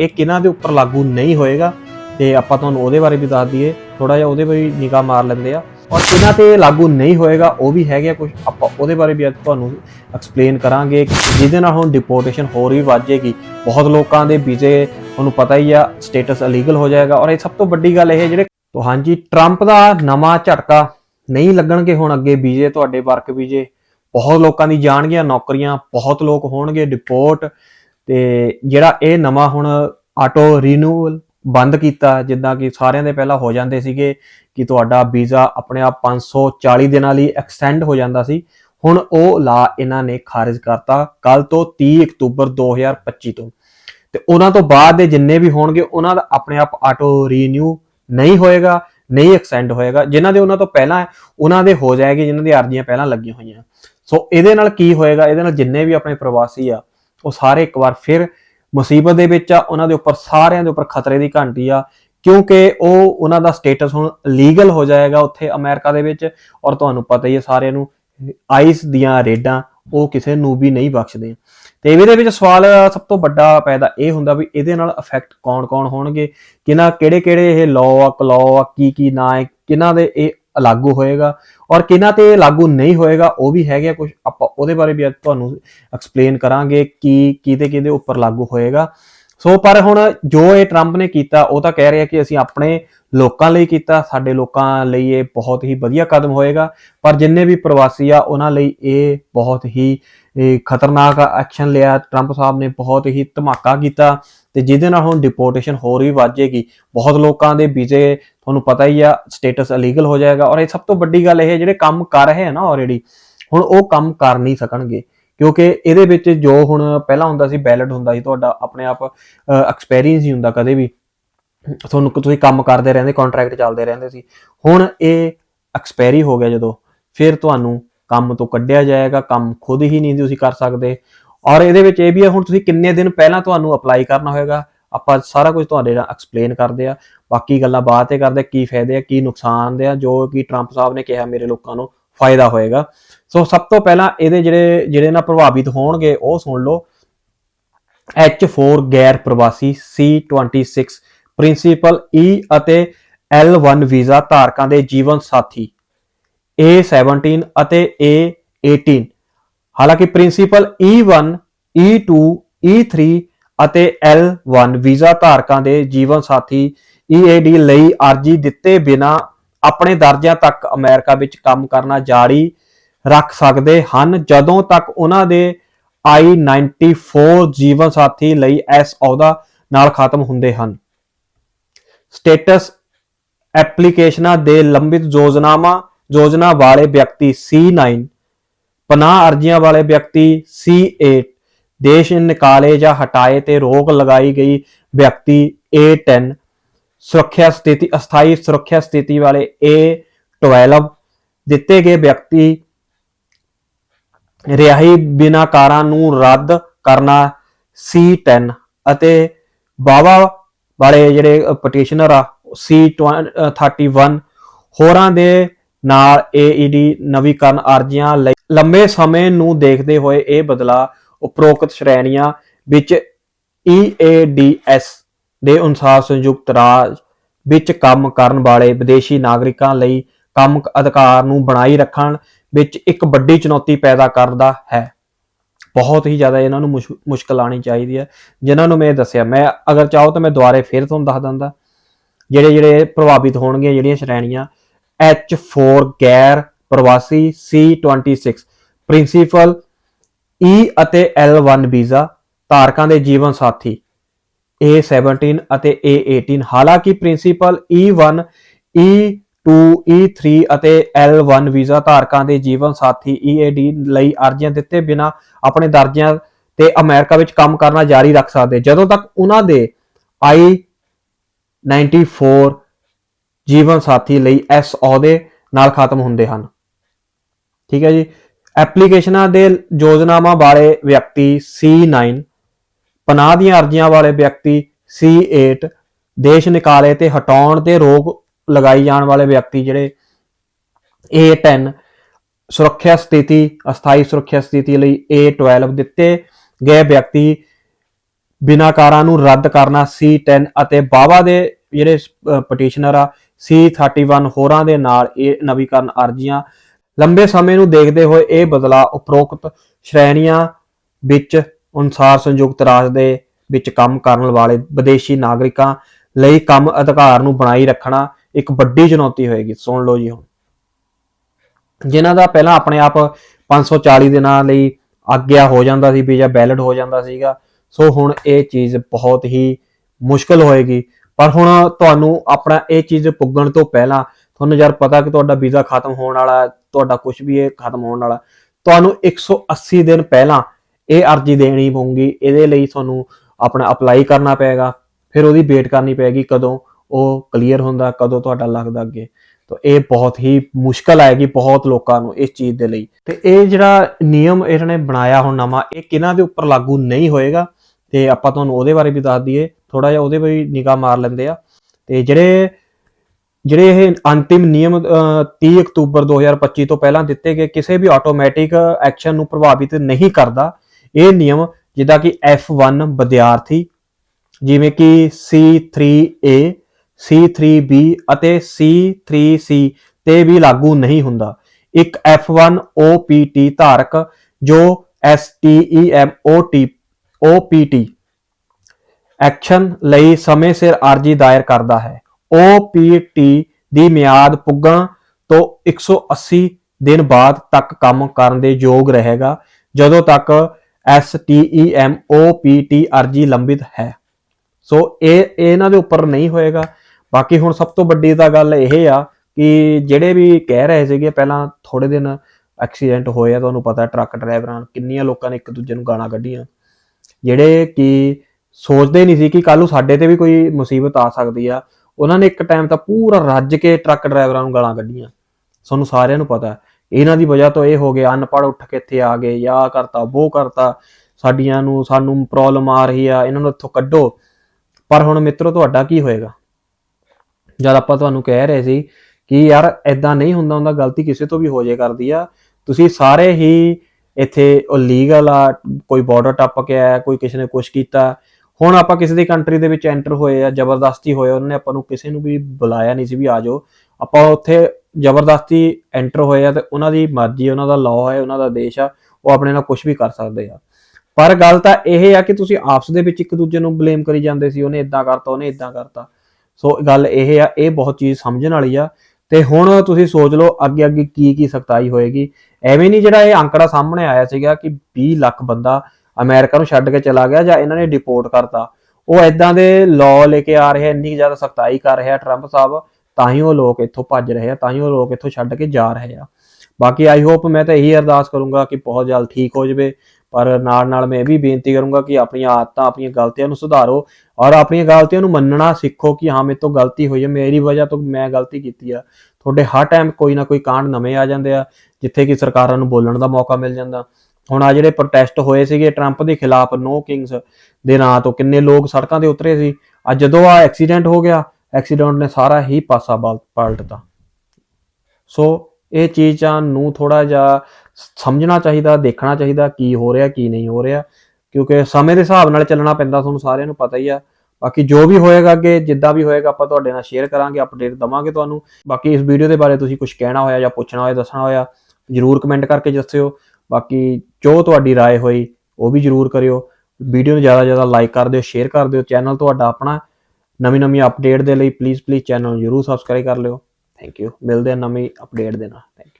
ਇਹ ਕਿਹਨਾਂ ਦੇ ਉੱਪਰ ਲਾਗੂ ਨਹੀਂ ਹੋਏਗਾ ਤੇ ਆਪਾਂ ਤੁਹਾਨੂੰ ਉਹਦੇ ਬਾਰੇ ਵੀ ਦੱਸ ਦਈਏ ਥੋੜਾ ਜਿਹਾ ਉਹਦੇ ਬਾਰੇ ਨਿਗਾਹ ਮਾਰ ਲੈਂਦੇ ਆ। ਔਰ ਕਿਹਨਾਂ ਤੇ ਲਾਗੂ ਨਹੀਂ ਹੋਏਗਾ, ਉਹ ਵੀ ਹੈਗੇ ਕੁਝ ਆਪਾਂ ਉਹਦੇ ਬਾਰੇ ਵੀ ਅੱਜ ਤੁਹਾਨੂੰ ਐਕਸਪਲੇਨ ਕਰਾਂਗੇ ਜਿਹਦੇ ਨਾਲ ਹੁਣ ਡਿਪੋਰਟੇਸ਼ਨ ਹੋਰ ਵੀ ਵੱਧ ਜਾਏਗੀ। ਬਹੁਤ ਲੋਕਾਂ ਦੇ ਵੀਜ਼ੇ, ਤੁਹਾਨੂੰ ਪਤਾ ਹੀ ਆ ਸਟੇਟਸ ਇਲੀਗਲ ਹੋ ਜਾਏਗਾ। ਔਰ ਇਹ ਸਭ ਤੋਂ ਵੱਡੀ ਗੱਲ ਇਹ ਜਿਹੜੇ ਤੋਂ ਹਾਂਜੀ ਟਰੰਪ ਦਾ ਨਵਾਂ ਝਟਕਾ ਨਹੀਂ ਲੱਗਣਗੇ ਹੁਣ ਅੱਗੇ ਵੀਜ਼ੇ, ਤੁਹਾਡੇ ਵਰਕ ਵੀਜ਼ੇ। ਬਹੁਤ ਲੋਕਾਂ ਦੀ ਜਾਣਗੀਆਂ, ਨੌਕਰੀਆਂ ਬਹੁਤ ਲੋਕ ਹੋਣਗੇ ਡਿਪੋਰਟ ਤੇ ਜਿਹੜਾ ਇਹ ਨਵਾਂ ਹੁਣ ਆਟੋ ਰੀਨਿਊਅਲ ਬੰਦ ਕੀਤਾ, ਜਿੱਦਾਂ ਕਿ ਸਾਰਿਆਂ ਦੇ ਪਹਿਲਾਂ ਹੋ ਜਾਂਦੇ ਸੀਗੇ ਕਿ ਤੁਹਾਡਾ ਵੀਜ਼ਾ ਆਪਣੇ ਆਪ 540 ਦਿਨਾਂ ਲਈ ਐਕਸਟੈਂਡ ਹੋ ਜਾਂਦਾ ਸੀ, ਹੁਣ ਉਹ ਲਾ ਇਹਨਾਂ ਨੇ ਖਾਰਜ ਕਰਤਾ ਕੱਲ ਤੋਂ 30 ਅਕਤੂਬਰ 2025 ਤੋਂ। ਤੇ ਉਹਨਾਂ ਤੋਂ ਬਾਅਦ ਦੇ ਜਿੰਨੇ ਵੀ ਹੋਣਗੇ, ਉਹਨਾਂ ਦਾ ਆਪਣੇ ਆਪ ਆਟੋ ਰੀਨਿਊ ਨਹੀਂ ਹੋਏਗਾ, ਨਹੀਂ ਐਕਸਟੈਂਡ ਹੋਏਗਾ, ਜਿਨ੍ਹਾਂ ਦੇ ਉਹਨਾਂ ਤੋਂ ਪਹਿਲਾਂ ਉਹਨਾਂ ਦੇ ਹੋ ਜਾਏਗੀ ਜਿਨ੍ਹਾਂ ਦੀ ਅਰਜ਼ੀਆਂ ਪਹਿਲਾਂ ਲੱਗੀਆਂ ਹੋਈਆਂ। ਸੋ ਇਹਦੇ ਨਾਲ ਕੀ ਹੋਏਗਾ? ਇਹਦੇ ਨਾਲ ਜਿੰਨੇ ਵੀ ਆਪਣੇ ਪ੍ਰਵਾਸੀ ਆ ਉਹ ਸਾਰੇ ਇੱਕ ਵਾਰ ਫਿਰ ਮੁਸੀਬਤ ਦੇ ਵਿੱਚ ਆ, ਉਹਨਾਂ ਦੇ ਉੱਪਰ ਸਾਰਿਆਂ ਦੇ ਉੱਪਰ ਖਤਰੇ ਦੀ ਘੰਟੀ ਆ, ਕਿਉਂਕਿ ਉਹ ਉਹਨਾਂ ਦਾ ਸਟੇਟਸ ਹੁਣ ਲੀਗਲ ਹੋ ਜਾਏਗਾ ਉੱਥੇ ਅਮਰੀਕਾ ਦੇ ਵਿੱਚ ਔਰ ਤੁਹਾਨੂੰ ਪਤਾ ਹੀ ਹੈ ਸਾਰਿਆਂ ਨੂੰ ਆਈਸ ਦੀਆਂ ਰੇਡਾਂ ਉਹ ਕਿਸੇ ਨੂੰ ਵੀ ਨਹੀਂ ਬਖਸ਼ਦੇ। ਤੇ ਇਹਦੇ ਵਿੱਚ ਸਵਾਲ ਸਭ ਤੋਂ ਵੱਡਾ ਪੈਦਾ ਇਹ ਹੁੰਦਾ ਵੀ ਇਹਦੇ ਨਾਲ ਇਫੈਕਟ ਕੌਣ-ਕੌਣ ਹੋਣਗੇ, ਕਿਹਨਾਂ, ਕਿਹੜੇ-ਕਿਹੜੇ ਇਹ ਲਾਅ ਆ ਕਲੋ ਆ ਕੀ ਕੀ ਨਾ ਹੈ, ਕਿਹਨਾਂ ਦੇ ਇਹ ਲਾਗੂ ਹੋਏਗਾ ਔਰ ਕਿਹਨਾਂ ਤੇ ਲਾਗੂ ਨਹੀਂ ਹੋਏਗਾ, ਉਹ ਵੀ ਹੈਗੇ ਕੁਝ ਆਪਾਂ ਉਹਦੇ ਬਾਰੇ ਵੀ ਅੱਜ ਤੁਹਾਨੂੰ ਐਕਸਪਲੇਨ ਕਰਾਂਗੇ ਕਿ ਕਿਹਦੇ ਕਿਹਦੇ ਉੱਪਰ ਲਾਗੂ ਹੋਏਗਾ। ਸੋ ਪਰ ਹੁਣ ਜੋ ਇਹ ਟਰੰਪ ਨੇ ਕੀਤਾ, ਉਹ ਤਾਂ ਕਹਿ ਰਿਹਾ ਕਿ ਅਸੀਂ ਆਪਣੇ ਲੋਕਾਂ ਲਈ ਕੀਤਾ, ਸਾਡੇ ਲੋਕਾਂ ਲਈ ਇਹ ਬਹੁਤ ਹੀ ਵਧੀਆ ਕਦਮ ਹੋਏਗਾ, ਪਰ ਜਿੰਨੇ ਵੀ ਪ੍ਰਵਾਸੀ ਆ, ਉਹਨਾਂ ਲਈ ਇਹ ਬਹੁਤ ਹੀ ਖਤਰਨਾਕ ਐਕਸ਼ਨ ਲਿਆ। ਟਰੰਪ ਸਾਹਿਬ ਨੇ ਬਹੁਤ ਹੀ ਧਮਾਕਾ ਕੀਤਾ ਤੇ ਜਿਹਦੇ ਨਾਲ ਹੁਣ ਡਿਪੋਰਟੇਸ਼ਨ ਹੋਰ ਵੀ ਵੱਧ ਜਾਏਗੀ। ਬਹੁਤ ਲੋਕਾਂ ਦੇ ਵੀਜ਼ੇ ਤੁਹਾਨੂੰ ਪਤਾ ਹੀ ਆ ਸਟੇਟਸ ਇਲੀਗਲ ਹੋ ਜਾਏਗਾ ਔਰ ਇਹ ਸਭ ਤੋਂ ਵੱਡੀ ਗੱਲ ਇਹ ਹੈ, ਜਿਹੜੇ ਕੰਮ ਕਰ ਰਹੇ ਆ ਨਾ ਆਲਰੇਡੀ ਹੁਣ ਉਹ ਕੰਮ ਕਰ ਨਹੀਂ ਸਕਣਗੇ। ਕਿਉਂਕਿ ਇਹਦੇ ਵਿੱਚ ਜੋ ਹੁਣ ਪਹਿਲਾਂ ਹੁੰਦਾ ਸੀ ਬੈਲਟ ਹੁੰਦਾ ਸੀ, ਤੁਹਾਡਾ ਆਪਣੇ ਆਪ ਐਕਸਪੀਰੀਅੰਸ ਹੀ ਹੁੰਦਾ ਕਦੇ ਵੀ। ਤੁਹਾਨੂੰ ਤੁਸੀਂ ਕੰਮ ਕਰਦੇ ਰਹਿੰਦੇ ਕੰਟਰੈਕਟ ਚੱਲਦੇ ਰਹਿੰਦੇ ਸੀ। ਹੁਣ ਇਹ ਐਕਸਪਾਇਰੀ ਹੋ ਗਿਆ ਜਦੋਂ। ਫਿਰ ਤੁਹਾਨੂੰ ਕੰਮ ਤੋਂ ਕੱਢਿਆ ਜਾਏਗਾ, ਕੰਮ ਖੁਦ ਹੀ ਨਹੀਂ ਤੁਸੀਂ ਕਰ ਸਕਦੇ। ਔਰ ਇਹਦੇ ਵਿੱਚ ਇਹ ਵੀ ਹੈ, ਹੁਣ ਤੁਸੀਂ ਕਿੰਨੇ ਦਿਨ ਪਹਿਲਾਂ ਤੁਹਾਨੂੰ ਅਪਲਾਈ ਕਰਨਾ ਹੋਏਗਾ, ਆਪਾਂ ਸਾਰਾ ਕੁਝ ਤੁਹਾਡੇ ਨਾਲ ਐਕਸਪਲੇਨ ਕਰਦੇ ਆ ਬਾਕੀ ਗੱਲਾਂ ਬਾਅਦ ਤੇ ਕਰਦੇ ਕੀ ਫਾਇਦੇ ਆ, ਕੀ ਨੁਕਸਾਨ ਦੇ ਆ, ਜੋ ਕਿ ਟਰੰਪ ਸਾਹਿਬ ਨੇ ਕਿਹਾ ਮੇਰੇ ਲੋਕਾਂ ਨੂੰ ਫਾਇਦਾ ਹੋਏਗਾ। ਸੋ ਸਭ ਤੋਂ ਪਹਿਲਾਂ ਇਹਦੇ ਜਿਹੜੇ ਜਿਹੜੇ ਨਾਲ ਪ੍ਰਭਾਵਿਤ ਹੋਣਗੇ, ਉਹ ਸੁਣ ਲਓ। H4 ਗੈਰ ਪ੍ਰਵਾਸੀ C26 ਪ੍ਰਿੰਸੀਪਲ E ਅਤੇ L1 ਵੀਜ਼ਾ ਧਾਰਕਾਂ ਦੇ ਜੀਵਨ ਸਾਥੀ। A17 ਅਤੇ A18 ਹਾਲਾਂਕਿ ਪ੍ਰਿੰਸੀਪਲ E1 E2 E3 ਅਤੇ L1 ਵੀਜ਼ਾ ਧਾਰਕਾਂ ਦੇ ਜੀਵਨ ਸਾਥੀ EAD ਲਈ ਅਰਜ਼ੀ ਦਿੱਤੇ ਬਿਨਾ ਆਪਣੇ ਦਰਜਿਆਂ ਤੱਕ ਅਮਰੀਕਾ ਵਿੱਚ ਕੰਮ ਕਰਨਾ ਜਾਰੀ ਰੱਖ ਸਕਦੇ ਹਨ। ਜਦੋਂ ਤੱਕ ਉਹਨਾਂ ਦੇ I94 ਜੀਵਨ ਸਾਥੀ ਲਈ ਇਸ ਅਹੁਦਾ ਨਾਲ ਖਤਮ ਹੁੰਦੇ ਹਨ। ਸਟੇਟਸ ਐਪਲੀਕੇਸ਼ਨਾਂ ਦੇ ਲੰਬਿਤ ਯੋਜਨਾਵਾਂ ਯੋਜਨਾ ਵਾਲੇ ਵਿਅਕਤੀ C9 ਪਨਾਹ ਅਰਜ਼ੀਆਂ ਵਾਲੇ ਵਿਅਕਤੀ C8 ਦੇਸ਼ ਨਿਕਾਲੇ ਜਾਂ ਹਟਾਏ ਤੇ ਰੋਕ ਲਗਾਈ ਗਈ ਵਿਅਕਤੀ A10 ਸੁਰੱਖਿਆ ਸਥਿਤੀ, ਅਸਥਾਈ ਸੁਰੱਖਿਆ ਸਥਿਤੀ ਵਾਲੇ A12 ਦਿੱਤੇ ਗਏ ਵਿਅਕਤੀ ਰਿਹਾਈ ਬਿਨਾ ਕਾਰਾਂ ਨੂੰ ਰੱਦ ਕਰਨਾ C10 ਅਤੇ ਬਾਵਾ ਵਾਲੇ ਜਿਹੜੇ ਪਟੀਸ਼ਨਰ ਆ C31 ਹੋਰਾਂ ਦੇ ਨਾਲ AED ਨਵੀਕਰਨ ਅਰਜ਼ੀਆਂ ਲਈ ਲੰਬੇ ਸਮੇਂ ਨੂੰ ਦੇਖਦੇ ਹੋਏ ਇਹ ਬਦਲਾ ਉਪਰੋਕਤ ਸ਼੍ਰੇਣੀਆਂ ਵਿੱਚ EADS ਦੇ ਅਨੁਸਾਰ ਸੰਯੁਕਤ ਰਾਜ ਵਿੱਚ ਕੰਮ ਕਰਨ ਵਾਲੇ ਵਿਦੇਸ਼ੀ ਨਾਗਰਿਕਾਂ ਲਈ ਕੰਮ ਅਧਿਕਾਰ ਨੂੰ ਬਣਾਈ ਰੱਖਣ ਵਿੱਚ ਇੱਕ ਵੱਡੀ ਚੁਣੌਤੀ ਪੈਦਾ ਕਰਦਾ ਹੈ। ਬਹੁਤ ਹੀ ਜ਼ਿਆਦਾ ਇਹਨਾਂ ਨੂੰ ਮੁਸ਼- ਮੁਸ਼ਕਲ ਆਣੀ ਚਾਹੀਦੀ ਹੈ। ਜਿਨ੍ਹਾਂ ਨੂੰ ਮੈਂ ਦੱਸਿਆ, ਮੈਂ ਅਗਰ ਚਾਹੋ ਤਾਂ ਮੈਂ ਦੁਬਾਰੇ ਫਿਰ ਤੁਹਾਨੂੰ ਦੱਸ ਦਿੰਦਾ। ਜਿਹੜੇ ਜਿਹੜੇ ਪ੍ਰਭਾਵਿਤ ਹੋਣਗੇ ਜਿਹੜੀਆਂ ਸ਼੍ਰੇਣੀਆਂ H4 ਗੈਰ ਪ੍ਰਵਾਸੀ C26 ਪ੍ਰਿੰਸੀਪਲ E ਅਤੇ L1 ਵੀਜ਼ਾ ਧਾਰਕਾਂ ਦੇ ਜੀਵਨ ਸਾਥੀ A17 ਅਤੇ A18 ਹਾਲਾਂਕਿ ਪ੍ਰਿੰਸੀਪਲ E1 E2 E3 ਅਤੇ L1 ਵੀਜ਼ਾ ਧਾਰਕਾਂ ਦੇ ਜੀਵਨ ਸਾਥੀ EAD ਲਈ ਅਰਜ਼ੀਆਂ ਦਿੱਤੇ ਬਿਨਾ ਆਪਣੇ ਦਰਜਿਆਂ ਤੇ ਅਮਰੀਕਾ ਵਿੱਚ ਕੰਮ ਕਰਨਾ ਜਾਰੀ ਰੱਖ ਸਕਦੇ। ਜਦੋਂ ਤੱਕ ਉਹਨਾਂ ਦੇ I 94 ਜੀਵਨ ਸਾਥੀ ਲਈ ਇਸ ਅਹੁਦੇ ਨਾਲ ਖਤਮ ਹੁੰਦੇ ਹਨ। ਠੀਕ ਹੈ ਜੀ। ਐਪਲੀਕੇਸ਼ਨਾਂ ਦੇ ਯੋਜਨਾਵਾਂ ਵਾਲੇ ਵਿਅਕਤੀ C9 ਪਨਾਹ ਦੀਆਂ ਅਰਜ਼ੀਆਂ ਵਾਲੇ ਵਿਅਕਤੀ C8 ਦੇਸ਼ ਨਿਕਾਲੇ ਤੇ ਹਟਾਉਣ ਤੇ ਰੋਕ ਲਗਾਈ ਜਾਣ ਵਾਲੇ ਵਿਅਕਤੀ ਜਿਹੜੇ A10 ਸੁਰੱਖਿਆ ਸਥਿਤੀ, ਅਸਥਾਈ ਸੁਰੱਖਿਆ ਸਥਿਤੀ ਲਈ A12 ਦਿੱਤੇ ਗਏ ਵਿਅਕਤੀ ਬਿਨਾਕਾਰਾਂ ਨੂੰ ਰੱਦ ਕਰਨਾ C10 ਅਤੇ ਬਾਵਾ ਦੇ ਜਿਹੜੇ ਪਟੀਸ਼ਨਰ ਆ C31 ਹੋਰਾਂ ਦੇ ਨਾਲ ਇਹ ਨਵੀਕਰਨ ਅਰਜ਼ੀਆਂ। ਲੰਬੇ ਸਮੇਂ ਨੂੰ ਦੇਖਦੇ ਹੋਏ ਇਹ ਬਦਲਾਅ ਉਪਰੋਕਤ ਸ਼੍ਰੇਣੀਆਂ ਵਿੱਚ ਅਨੁਸਾਰ ਸੰਯੁਕਤ ਰਾਜ ਦੇ ਵਿੱਚ ਕੰਮ ਕਰਨ ਵਾਲੇ ਵਿਦੇਸ਼ੀ ਨਾਗਰਿਕਾਂ ਲਈ ਕੰਮ ਅਧਿਕਾਰ ਨੂੰ ਬਣਾਈ ਰੱਖਣਾ ਇੱਕ ਵੱਡੀ ਚੁਣੌਤੀ ਹੋਏਗੀ। ਸੁਣ ਲਓ ਜੀ ਹੁਣ। ਜਿਨ੍ਹਾਂ ਦਾ ਪਹਿਲਾਂ ਆਪਣੇ ਆਪ 540 ਦਿਨਾਂ ਲਈ ਆਗਿਆ ਹੋ ਜਾਂਦਾ ਸੀ, ਵੀਜ਼ਾ ਵੈਲਿਡ ਹੋ ਜਾਂਦਾ ਸੀਗਾ। ਸੋ ਹੁਣ ਇਹ ਚੀਜ਼ ਬਹੁਤ ਹੀ ਮੁਸ਼ਕਲ ਹੋਏਗੀ। ਪਰ ਹੁਣ ਤੁਹਾਨੂੰ ਆਪਣਾ ਇਹ ਚੀਜ਼ ਪੁੱਗਣ ਤੋਂ ਪਹਿਲਾਂ ਤੁਹਾਨੂੰ ਯਾਰ ਪਤਾ ਕਿ ਤੁਹਾਡਾ ਵੀਜ਼ਾ ਖਤਮ ਹੋਣ ਵਾਲਾ, ਤੁਹਾਡਾ ਕੁਝ ਵੀ ਇਹ ਖਤਮ ਹੋਣ ਵਾਲਾ, ਤੁਹਾਨੂੰ 180 ਦਿਨ ਪਹਿਲਾਂ ਇਹ ਅਰਜ਼ੀ ਦੇਣੀ ਪਊਗੀ, ਇਹਦੇ ਲਈ ਤੁਹਾਨੂੰ ਆਪਣਾ ਅਪਲਾਈ ਕਰਨਾ ਪਏਗਾ, ਫਿਰ ਉਹਦੀ ਵੇਟ ਕਰਨੀ ਪਏਗੀ ਕਦੋਂ ਉਹ ਕਲੀਅਰ ਹੁੰਦਾ, ਕਦੋਂ ਤੁਹਾਡਾ ਲੱਗਦਾ ਅੱਗੇ। ਤਾਂ ਇਹ ਬਹੁਤ ਹੀ ਮੁਸ਼ਕਲ ਆਏਗੀ ਬਹੁਤ ਲੋਕਾਂ ਨੂੰ ਇਸ ਚੀਜ਼ ਦੇ ਲਈ। ਤੇ ਇਹ ਜਿਹੜਾ ਨਿਯਮ ਇਹਨਾਂ ਨੇ ਬਣਾਇਆ ਹੁਣ ਨਵਾਂ, ਇਹ ਕਿਹਨਾਂ ਦੇ ਉੱਪਰ ਲਾਗੂ ਨਹੀਂ ਹੋਏਗਾ, ਤੇ ਆਪਾਂ ਤੁਹਾਨੂੰ ਉਹਦੇ ਬਾਰੇ ਵੀ ਦੱਸ ਦਈਏ। ਥੋੜਾ ਜਿਹਾ ਉਹਦੇ ਵੀ ਨਿਗਾਹ ਮਾਰ ਲੈਂਦੇ ਆ। ਤੇ ਜਿਹੜੇ ਜਿਹੜੇ ਇਹ ਅੰਤਿਮ ਨਿਯਮ ਅਹ, 30 ਅਕਤੂਬਰ 2025 ਤੋਂ ਪਹਿਲਾਂ ਦਿੱਤੇ ਗਏ ਕਿਸੇ ਵੀ ਆਟੋਮੈਟਿਕ ਐਕਸ਼ਨ ਨੂੰ ਪ੍ਰਭਾਵਿਤ ਨਹੀਂ ਕਰਦਾ। ਇਹ ਨਿਯਮ ਜਿੱਦਾਂ ਕਿ F1 ਵਿਦਿਆਰਥੀ ਜਿਵੇਂ ਕਿ C3A C3B ਅਤੇ C3C ਤੇ ਵੀ ਲਾਗੂ ਨਹੀਂ ਹੁੰਦਾ। ਇੱਕ F1 OPT ਧਾਰਕ ਜੋ STEM OT OPT ਐਕਸ਼ਨ ਲਈ ਸਮੇਂ ਸਿਰ ਅਰਜ਼ੀ ਦਾਇਰ ਕਰਦਾ ਹੈ। OPT ਦੀ ਮਿਆਦ ਪੁੱਗਣ ਤੋਂ 180 ਦਿਨ ਬਾਅਦ ਤੱਕ ਕੰਮ ਕਰਨ ਦੇ ਯੋਗ ਰਹੇਗਾ, ਜਦੋਂ ਤੱਕ STEM OPT ਅਰਜ਼ੀ ਲੰਬਿਤ ਹੈ। ਸੋ ਇਹ ਇਹਨਾਂ ਦੇ ਉੱਪਰ ਨਹੀਂ ਹੋਏਗਾ। ਬਾਕੀ ਹੁਣ ਸਭ ਤੋਂ ਵੱਡੀ ਤਾਂ ਗੱਲ ਇਹ ਆ ਕਿ ਜਿਹੜੇ ਵੀ ਕਹਿ ਰਹੇ ਸੀਗੇ, ਪਹਿਲਾਂ ਥੋੜੇ ਦਿਨ ਐਕਸੀਡੈਂਟ ਹੋਏ ਆ, ਤੁਹਾਨੂੰ ਪਤਾ ਟਰੱਕ ਡਰਾਈਵਰਾਂ ਨਾਲ ਕਿੰਨੀਆਂ ਲੋਕਾਂ ਨੇ ਇੱਕ ਦੂਜੇ ਨੂੰ ਗਾਲਾਂ ਕੱਢੀਆਂ। ਜਿਹੜੇ ਕਿ ਸੋਚਦੇ ਨਹੀਂ ਸੀ ਕਿ ਕੱਲ ਨੂੰ ਸਾਡੇ ਤੇ ਵੀ ਕੋਈ ਮੁਸੀਬਤ ਆ ਸਕਦੀ ਆ। ਉਹਨਾਂ ਨੇ ਇੱਕ ਟਾਈਮ ਤਾਂ ਪੂਰਾ ਰੱਜ ਕੇ ਟਰੱਕ ਡਰਾਈਵਰਾਂ ਨੂੰ ਗਾਲਾਂ ਕੱਢੀਆਂ। ਸਾਨੂੰ ਸਾਰਿਆਂ ਨੂੰ ਪਤਾ। ਇਹਨਾਂ ਦੀ ਵਜ੍ਹਾ ਤੋਂ ਇਹ ਹੋ ਗਿਆ, ਅਨਪੜ੍ਹ ਉੱਠ ਕੇ ਇੱਥੇ ਆ ਗਏ ਯਾ ਕਰਤਾ ਉਹ ਕਰਤਾ। ਸਾਡੀਆਂ ਨੂੰ, ਸਾਨੂੰ ਪ੍ਰੋਬਲਮ ਆ ਰਹੀ ਆ, ਇਹਨਾਂ ਨੂੰ ਇੱਥੋਂ ਕੱਢੋ। ਪਰ ਹੁਣ ਮਿੱਤਰੋ, ਤੁਹਾਡਾ ਕੀ ਹੋਏਗਾ? ਜਦ ਆਪਾਂ ਤੁਹਾਨੂੰ ਕਹਿ ਰਹੇ ਸੀ ਕਿ ਯਾਰ ਐਦਾਂ ਨਹੀਂ ਹੁੰਦਾ ਹੁੰਦਾ ਗਲਤੀ ਕਿਸੇ ਤੋਂ ਵੀ ਹੋ ਜੇ ਕਰਦੀ ਆ। ਤੁਸੀਂ ਸਾਰੇ ਹੀ ਇੱਥੇ ਉਹ ਲੀਗਲ ਆ, ਕੋਈ ਬਾਰਡਰ ਟੱਪ ਕੇ ਆਇਆ, ਕੋਈ ਕਿਸੇ ਨੇ ਕੁਝ ਕੀਤਾ। ਹੁਣ ਆਪਾਂ ਕਿਸੇ ਦੀ ਕੰਟਰੀ ਦੇ ਵਿੱਚ ਐਂਟਰ ਹੋਏ ਆ, ਜ਼ਬਰਦਸਤੀ ਹੋਏ ਉਹਨਾਂ ਨੇ ਆਪਾਂ ਨੂੰ ਕਿਸੇ ਨੂੰ ਵੀ ਬੁਲਾਇਆ ਨਹੀਂ ਸੀ ਵੀ ਆ ਜਾਓ। ਆਪਾਂ ਉੱਥੇ ਜ਼ਬਰਦਸਤੀ ਐਂਟਰ ਹੋਏ ਆ ਤੇ ਉਹਨਾਂ ਦੀ ਮਰਜ਼ੀ ਉਹਨਾਂ ਦਾ ਲਾਅ ਹੈ ਉਹਨਾਂ ਦਾ ਦੇਸ਼ ਆ, ਉਹ ਆਪਣੇ ਨਾਲ ਕੁਝ ਵੀ ਕਰ ਸਕਦੇ ਆ। ਪਰ ਗੱਲ ਤਾਂ ਇਹ ਆ ਕਿ ਤੁਸੀਂ ਆਪਸ ਦੇ ਵਿੱਚ ਇੱਕ ਦੂਜੇ ਨੂੰ ਬਲੇਮ ਕਰੀ ਜਾਂਦੇ ਸੀ, ਉਹਨੇ ਇਦਾਂ ਕਰਤਾ, ਉਹਨੇ ਇਦਾਂ ਕਰਤਾ। ਸੋ ਗੱਲ ਇਹ ਆ, ਇਹ ਬਹੁਤ ਚੀਜ਼ ਸਮਝਣ ਵਾਲੀ ਆ। ਤੇ ਹੁਣ ਤੁਸੀਂ ਸੋਚ ਲਓ ਅੱਗੇ ਅੱਗੇ ਕੀ ਕੀ ਸਖਤਾਈ ਹੋਏਗੀ। ਐਵੇਂ ਨਹੀਂ ਜਿਹੜਾ ਇਹ ਅੰਕੜਾ ਸਾਹਮਣੇ ਆਇਆ ਸੀਗਾ ਕਿ 20 ਲੱਖ ਬੰਦਾ ਅਮਰੀਕਾ ਨੂੰ ਛੱਡ ਕੇ ਚਲਾ ਗਿਆ ਜਾਂ ਇਹਨਾਂ ਨੇ ਡਿਪੋਰਟ ਕਰਤਾ। ਉਹ ਐਦਾਂ ਦੇ ਲਾਅ ਲੈ ਕੇ ਆ ਰਹੇ ਆ, ਇੰਨੀ ਜ਼ਿਆਦਾ ਸਖਤਾਈ ਕਰ ਰਿਹਾ ਟਰੰਪ ਸਾਹਿਬ, ਤਾਂ ਹੀ ਉਹ ਲੋਕ ਇੱਥੋਂ ਭੱਜ ਰਹੇ ਆ, ਤਾਂ ਹੀ ਉਹ ਲੋਕ ਇੱਥੋਂ ਛੱਡ ਕੇ ਜਾ ਰਹੇ ਆ। ਬਾਕੀ ਆਈ ਹੋਪ ਮੈਂ ਤਾਂ ਇਹੀ ਅਰਦਾਸ ਕਰੂੰਗਾ ਕਿ ਬਹੁਤ ਜਲਦ ਠੀਕ ਹੋ ਜਾਵੇ, ਪਰ ਨਾਲ ਨਾਲ ਮੈਂ ਇਹ ਵੀ ਬੇਨਤੀ ਕਰੂੰਗਾ ਕਿ ਆਪਣੀਆਂ ਆਦਤਾਂ, ਆਪਣੀਆਂ ਗਲਤੀਆਂ ਨੂੰ ਸੁਧਾਰੋ ਔਰ ਆਪਣੀਆਂ ਗਲਤੀਆਂ ਨੂੰ ਮੰਨਣਾ ਸਿੱਖੋ ਕਿ ਹਾਂ, ਮੇਰੇ ਤੋਂ ਗਲਤੀ ਹੋਈ ਹੈ ਮੇਰੀ ਵਜ੍ਹਾ ਤੋਂ ਮੈਂ ਗਲਤੀ ਕੀਤੀ ਆ। ਤੁਹਾਡੇ ਹਰ ਟਾਈਮ ਕੋਈ ਨਾ ਕੋਈ ਕਾਂਡ ਨਵੇਂ ਆ ਜਾਂਦੇ ਆ, ਜਿੱਥੇ ਕਿ ਸਰਕਾਰਾਂ ਨੂੰ ਬੋਲਣ ਦਾ ਮੌਕਾ ਮਿਲ ਜਾਂਦਾ। ਹੁਣ ਆ ਜਿਹੜੇ ਪ੍ਰੋਟੈਸਟ ਹੋਏ ਸੀਗੇ ਟਰੰਪ ਦੇ ਖਿਲਾਫ ਨੋ ਕਿੰਗਸ ਦੇ ਨਾਂ ਤੋਂ ਕਿੰਨੇ ਲੋਕ ਸੜਕਾਂ ਤੇ ਉਤਰੇ ਸੀ, ਅੱਜ ਜਦੋਂ ਆ ਐਕਸੀਡੈਂਟ ਹੋ ਗਿਆ ਐਕਸੀਡੈਂਟ ਨੇ ਸਾਰਾ ਹੀ ਪਾਸਾ ਪਲਟਤਾ। ਸੋ ਇਹ ਚੀਜ਼ਾਂ ਨੂੰ ਥੋੜਾ ਜਿਹਾ ਸਮਝਣਾ ਚਾਹੀਦਾ, ਦੇਖਣਾ ਚਾਹੀਦਾ ਕੀ ਹੋ ਰਿਹਾ, ਕੀ ਨਹੀਂ ਹੋ ਰਿਹਾ, ਕਿਉਂਕਿ ਸਮੇਂ ਦੇ ਹਿਸਾਬ ਨਾਲ ਚੱਲਣਾ ਪੈਂਦਾ, ਤੁਹਾਨੂੰ ਸਾਰਿਆਂ ਨੂੰ ਪਤਾ ਹੀ ਆ। ਬਾਕੀ ਜੋ ਵੀ ਹੋਏਗਾ ਅੱਗੇ, ਜਿੱਦਾਂ ਵੀ ਹੋਏਗਾ, ਆਪਾਂ ਤੁਹਾਡੇ ਨਾਲ ਸ਼ੇਅਰ ਕਰਾਂਗੇ ਅਪਡੇਟ ਦਵਾਂਗੇ ਤੁਹਾਨੂੰ। ਬਾਕੀ ਇਸ ਵੀਡੀਓ ਦੇ ਬਾਰੇ ਤੁਸੀਂ ਕੁਝ ਕਹਿਣਾ ਹੋਇਆ ਜਾਂ ਪੁੱਛਣਾ ਹੋਇਆ, ਦੱਸਣਾ ਹੋਇਆ, ਜਰੂਰ ਕਮੈਂਟ ਕਰਕੇ ਦੱਸਿਓ। ਬਾਕੀ ਜੋ ਤੁਹਾਡੀ رائے ਹੋਈ ਉਹ ਵੀ ਜਰੂਰ ਕਰਿਓ ਵੀਡੀਓ ਨੂੰ ਜ਼ਿਆਦਾ ਜ਼ਿਆਦਾ ਲਾਈਕ ਕਰ ਦਿਓ ਸ਼ੇਅਰ ਕਰ ਦਿਓ ਚੈਨਲ ਤੁਹਾਡਾ ਆਪਣਾ ਨਵੀਂ ਨਵੀਂ ਅਪਡੇਟ ਦੇ ਲਈ ਪਲੀਜ਼ ਪਲੀਜ਼ ਚੈਨਲ ਨੂੰ ਜਰੂਰ ਸਬਸਕ੍ਰਾਈਬ ਕਰ ਲਿਓ ਥੈਂਕ ਯੂ ਮਿਲਦੇ ਹਾਂ ਨਵੀਂ ਅਪਡੇਟ ਦੇ ਨਾਲ ਥੈਂਕ ਯੂ ਯੂ